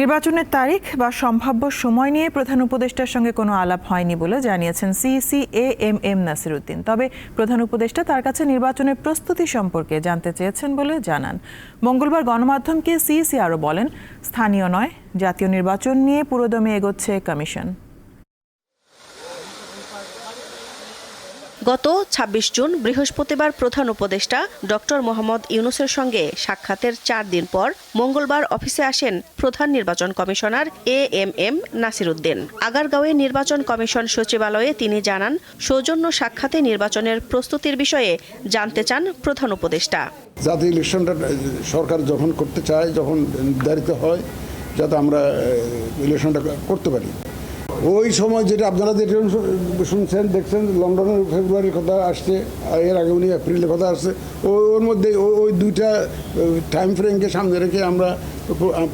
নির্বাচনের তারিখ বা সম্ভাব্য সময় নিয়ে প্রধান উপদেষ্টার সঙ্গে কোনো আলাপ হয়নি বলে জানিয়েছেন CEC A M M Nasiruddin. তবে প্রধান উপদেষ্টা তার কাছে নির্বাচনের প্রস্তুতি সম্পর্কে জানতে চেয়েছেন বলে জানান। মঙ্গলবার গণমাধ্যমকে সিইসি আরও বলেন, স্থানীয় নয়, জাতীয় নির্বাচন নিয়ে পুরোদমে এগোচ্ছে কমিশন। গত ২৬ জুন বৃহস্পতিবার প্রধান উপদেষ্টা ডক্টর মোহাম্মদ ইউনুসের সঙ্গে সাক্ষাতের চার দিন পর মঙ্গলবার অফিসে আসেন প্রধান নির্বাচন commissioner A M M Nasiruddin. আগারগাঁওয়ে নির্বাচন কমিশন সচিবালয়ে তিনি জানান, সৌজন্য সাক্ষাতে নির্বাচনের প্রস্তুতির বিষয়ে জানতে চান প্রধান উপদেষ্টা। যাতে ইলেকশনটা সরকার যখন করতে চায়, যখন নির্ধারিত হয়, যাতে আমরা ইলেকশনটা করতে পারি। ওই সময় যেটা আপনারা যেটা শুনছেন, দেখছেন, লন্ডনের ফেব্রুয়ারির কথা আসছে এর আগে উনি এপ্রিলের কথা আসছে ওর মধ্যে ওই দুইটা টাইম ফ্রেমকে সামনে রেখে আমরা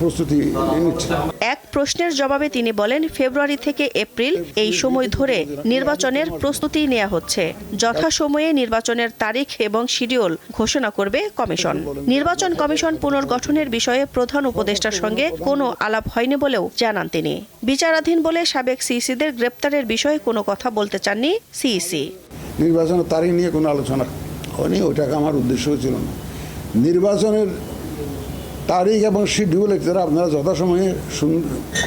প্রস্তুতি নিচ্ছি। এক প্রশ্নের জবাবে তিনি বলেন, ফেব্রুয়ারি থেকে এপ্রিল এই সময় ধরে নির্বাচনের প্রস্তুতি নেওয়া হচ্ছে। যথাসময়ে নির্বাচনের তারিখ এবং শিডিউল ঘোষণা করবে কমিশন। নির্বাচন কমিশন পুনর্গঠনের বিষয়ে প্রধান উপদেষ্টার সঙ্গে কোনো আলাপ হয়নি বলেও জানান তিনি। বিচারাধীন বলে সাবেক সিইসিদের গ্রেপ্তারের বিষয়ে কোনো কথা বলতে চাননি সিইসি। নির্বাচনের তারিখ নিয়ে কোনো আলোচনা হয়নি ওইটাকে আমার উদ্দেশ্য ছিল না। নির্বাচনের তারিখ এবং শিডিউল এছাড়া আপনারা যথাসময়ে শুন-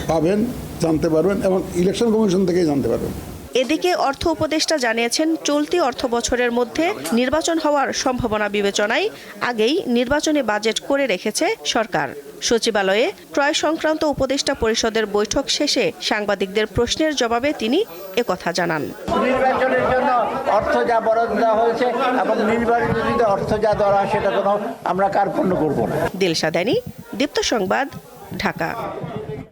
পাবেন জানতে পারবেন এবং ইলেকশন কমিশন থেকেই জানতে পারবেন। এদিকে অর্থ উপদেষ্টা জানিয়েছেন চলতি অর্থ বছরের মধ্যে নির্বাচন হওয়ার সম্ভাবনা বিবেচনায় আগেই নির্বাচনে বাজেট করে রেখেছে সরকার। সচিবালয়ে ক্রয় সংক্রান্ত উপদেষ্টা পরিষদের বৈঠক শেষে সাংবাদিকদের প্রশ্নের জবাবে তিনি একথা জানান। নির্বাচনের জন্য অর্থ যা বরাদ্দ দেওয়া হয়েছে এবং নির্বাচিত অর্থ যা হয় সেটা কোনো আমরা কার্পণ্য করব না। দিলশাদানি দীপ্ত সংবাদ ঢাকা।